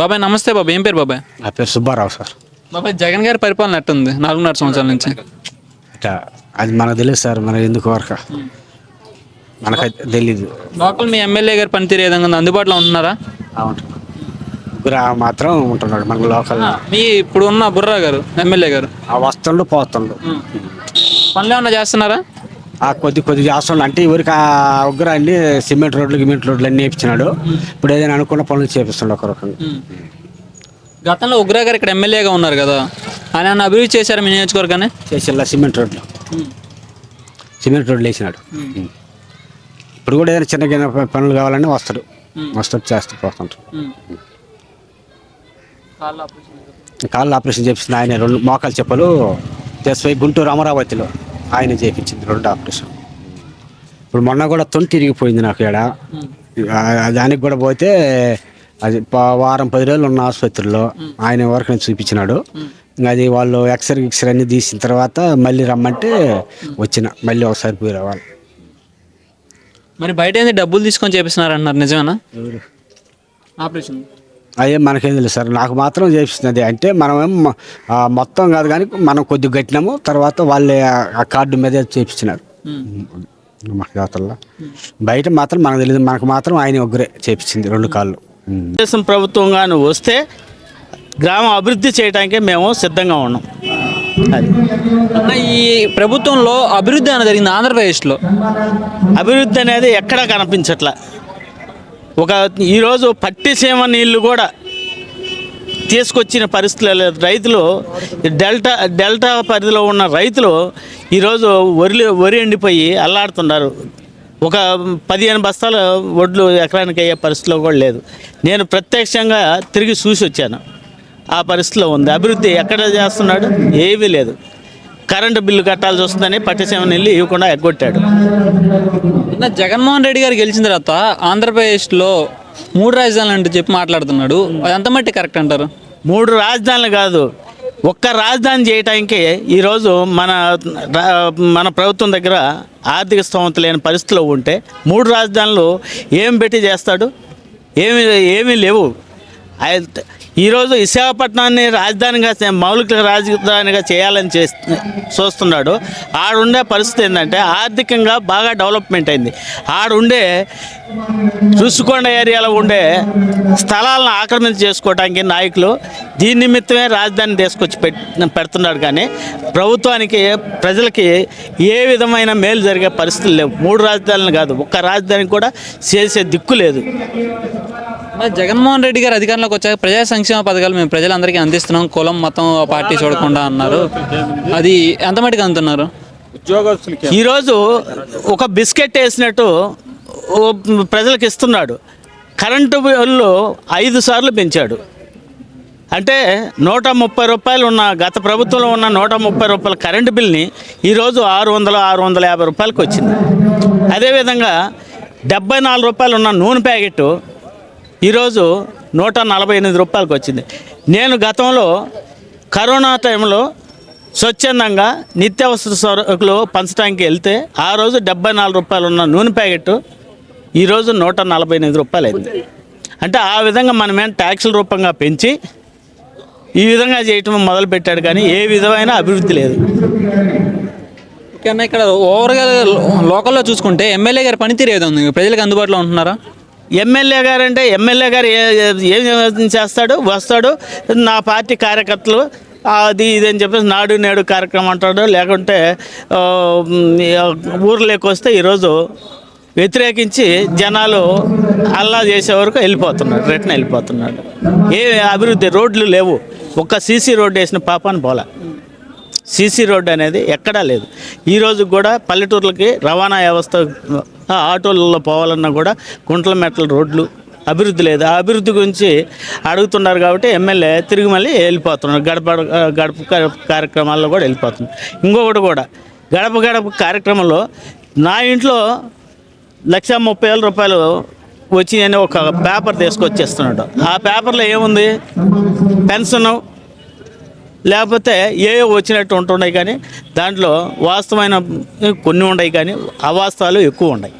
బాబాయ్ నమస్తే బాబాయ్. ఏం పేరు బాబాయ్? నా పేరు సుబ్బారావు సార్. బాబాయ్ జగన్ గారి పరిపాలన ఎట్టుంది? నాలుగున్నర సంవత్సరాల నుంచి. ఇట్లా అది మనకు తెలియదు సార్ మనకి ఎందుకు వరకు? మనకైతే తెలీదు. లోకల్ మీ ఎమ్మెల్యే గారి పనితీరు ఏ విధంగా ఉంది? అందుబాటులో ఉంటున్నారా అవును. ఆ మాత్రం ఉంటున్నాడు మన లోకల్. మీ ఇప్పుడు ఉన్న బుర్రా గారు ఎమ్మెల్యే గారు. ఆ వస్తుండు పోతుండు. పనులు ఏమన్నా చేస్తున్నారా? ఆ కొద్ది కొద్ది చేస్తుండు అంటే ఎవరికి ఆ ఉగ్గురు అన్ని సిమెంట్ రోడ్లు గిమెంట్ రోడ్లు అన్నీ వేయించినాడు. ఇప్పుడు ఏదైనా అనుకున్న పనులు చేపిస్తుండు ఒక రకంగా. గతంలో ఉగ్రా గారు ఇక్కడ ఎమ్మెల్యేగా ఉన్నారు కదా. ఆయన అభివృద్ధి చేశారా మీ నియోజకవర్గాన్ని? చేసేలా సిమెంట్ రోడ్లు. సిమెంట్ రోడ్లు వేసినాడు. ఇప్పుడు కూడా ఏదైనా చిన్న చిన్న పనులు కావాలని వస్తాడు. వస్తాడు చేస్తూ పోతుంటాడు. కాళ్ళు ఆపరేషన్ చేపించింది ఆయన రెండు మోకాలు చెప్పలు. తెసిపోయి గుంటూరు అమరావతిలో. ఆయన చేయించింది రెండు ఆపరేషన్. ఇప్పుడు మొన్న కూడా తొంటి తిరిగిపోయింది నాకు ఇక్కడ దానికి కూడా పోతే అది వారం పది రోజులు ఉన్న ఆసుపత్రిలో ఆయన వరకు నేను చూపించినాడు. ఇంకా అది వాళ్ళు ఎక్స్రే గిక్స్రే అన్ని తీసిన తర్వాత మళ్ళీ రమ్మంటే వచ్చిన మళ్ళీ ఒకసారి పోయి రావాలి. మరి బయట ఏంది డబ్బులు తీసుకొని చేపిస్తున్నారు అంటున్నారు నిజమేనా ఆపరేషన్. అదే మనకేం తెలుసు సార్. నాకు మాత్రం చేపిస్తున్నది అంటే మనమేం మొత్తం కాదు కానీ మనం కొద్దిగా కట్టినాము తర్వాత వాళ్ళే ఆ- కార్డు మీద చేపించినారు మా జాతరలో. బయట మాత్రం మనకు తెలియదు మనకు మాత్రం ఆయన ఒక్కరే చేపించింది రెండు కాళ్ళు. తెలుగుదేశం ప్రభుత్వం కానీ వస్తే గ్రామం అభివృద్ధి చేయడానికే మేము సిద్ధంగా ఉన్నాం. అది. అన్న, ఈ ప్రభుత్వంలో అభివృద్ధి అనేది జరిగింది ఆంధ్రప్రదేశ్లో. అభివృద్ధి అనేది ఎక్కడా కనిపించట్లా. ఒక ఈరోజు పట్టిసీమ నీళ్ళు కూడా తీసుకొచ్చిన పరిస్థితులు లేదు రైతులు డెల్టా డెల్టా పరిధిలో ఉన్న రైతులు ఈరోజు వరి వరి ఎండిపోయి అల్లాడుతున్నారు. ఒక పదిహేను బస్తాల వడ్లు ఎకరానికి అయ్యే పరిస్థితిలో కూడా లేదు. నేను ప్రత్యక్షంగా తిరిగి చూసి వచ్చాను ఆ పరిస్థితిలో ఉంది. అభివృద్ధి ఎక్కడ చేస్తున్నాడు? ఏమీ లేదు. కరెంటు బిల్లు కట్టాల్సి వస్తుందని పట్టిసీమ నీళ్ళు ఇవ్వకుండా ఎగ్గొట్టాడు. జగన్మోహన్ రెడ్డి గారు గెలిచిన తర్వాత ఆంధ్రప్రదేశ్లో మూడు రాజధానులు అంటూ చెప్పి మాట్లాడుతున్నాడు. అది ఎంత మట్టి కరెక్ట్ అంటారు? మూడు రాజధానులు కాదు ఒక్క రాజధాని చేయటానికి ఈరోజు మన మన ప్రభుత్వం దగ్గర ఆర్థిక స్తోమత లేని పరిస్థితిలో ఉంటే మూడు రాజధానులు ఏం పెట్టి చేస్తాడు? ఏమి ఏమీ లేవు. ఈరోజు విశాఖపట్నాన్ని రాజధానిగా మౌలిక రాజధానిగా చేయాలని చే చూస్తున్నాడు. ఆడుండే పరిస్థితి ఏంటంటే ఆర్థికంగా బాగా డెవలప్మెంట్ అయింది. ఆడుండే రుషికొండ ఏరియాలో ఉండే స్థలాలను ఆక్రమించి చేసుకోవడానికి నాయకులు దీని నిమిత్తమే రాజధాని తీసుకొచ్చి పెడుతున్నారు పెడుతున్నాడు కానీ ప్రభుత్వానికి ప్రజలకి ఏ విధమైన మేలు జరిగే పరిస్థితులు లేవు. మూడు రాజధానులు కాదు ఒక్క రాజధాని కూడా చేసే దిక్కు లేదు. మరి జగన్మోహన్ రెడ్డి గారు అధికారంలోకి వచ్చాక ప్రజా సంక్షేమ పథకాలు మేము ప్రజలందరికీ అందిస్తున్నాం. కులం మతం పార్టీ చూడకుండా అన్నారు. అది ఎంత మటుకు అందుతున్నారు ఈరోజు ఒక బిస్కెట్ వేసినట్టు ప్రజలకు ఇస్తున్నాడు. కరెంటు బిల్లు ఐదు సార్లు పెంచాడు. అంటే నూట ముప్పై రూపాయలు ఉన్న గత ప్రభుత్వంలో ఉన్న నూట ముప్పై రూపాయల కరెంటు బిల్ని ఈరోజు ఆరు వందల ఆరు వందల యాభై రూపాయలకి వచ్చింది. అదేవిధంగా డెబ్బై నాలుగు రూపాయలు ఉన్న నూనె ప్యాకెట్ ఈరోజు నూట నలభై ఎనిమిది రూపాయలకి వచ్చింది. నేను గతంలో కరోనా టైంలో స్వచ్ఛందంగా నిత్యావసర సరుకులు పంచడానికి వెళ్తే ఆ రోజు డెబ్బై నాలుగు రూపాయలు ఉన్న నూనె ప్యాకెట్ ఈరోజు నూట నలభై ఎనిమిది రూపాయలు అయింది. అంటే ఆ విధంగా మనమేం ట్యాక్సుల రూపంగా పెంచి ఈ విధంగా చేయటం మొదలుపెట్టాడు కానీ ఏ విధమైన అభివృద్ధి లేదు. ఇక్కడ ఓవర్గా లోకల్లో చూసుకుంటే ఎమ్మెల్యే గారి పనితీరు ఏదో ఉంది? ప్రజలకు అందుబాటులో ఉంటున్నారా? ఎమ్మెల్యే గారు అంటే ఎమ్మెల్యే గారు ఏం చేస్తాడు? వస్తాడు. నా పార్టీ కార్యకర్తలు అది ఇది అని చెప్పేసి నాడు నేడు కార్యక్రమం అంటాడు. లేకుంటే ఊర్లోకి వస్తే ఈరోజు వ్యతిరేకించి జనాలు అల్లా చేసే వరకు వెళ్ళిపోతున్నాడు రిటర్న్ వెళ్ళిపోతున్నాడు ఏ అభివృద్ధి రోడ్లు లేవు. ఒక్క సీసీ రోడ్డు వేసిన పాపాన్ని పోలా సీసీ రోడ్డు అనేది ఎక్కడా లేదు. ఈ కూడా పల్లెటూర్లకి రవాణా వ్యవస్థ ఆటోలలో పోవాలన్నా కూడా గుంటల మెట్ల రోడ్లు అభివృద్ధి లేదు. ఆ అభివృద్ధి గురించి అడుగుతున్నారు కాబట్టి ఎమ్మెల్యే తిరిగి మళ్ళీ వెళ్ళిపోతున్నారు. గడప గడప కార్యక్రమాల్లో కూడా వెళ్ళిపోతున్నారు. ఇంకొకటి కూడా గడప గడప కార్యక్రమంలో నా ఇంట్లో లక్ష ముప్పై వేల రూపాయలు వచ్చి అని ఒక పేపర్ తీసుకొచ్చేస్తున్నాడు. ఆ పేపర్లో ఏముంది? పెన్షను లేకపోతే ఏవో వచ్చినట్టు ఉంటున్నాయి కానీ దాంట్లో వాస్తవమైన కొన్ని ఉన్నాయి కానీ అవాస్తవాలు ఎక్కువ ఉన్నాయి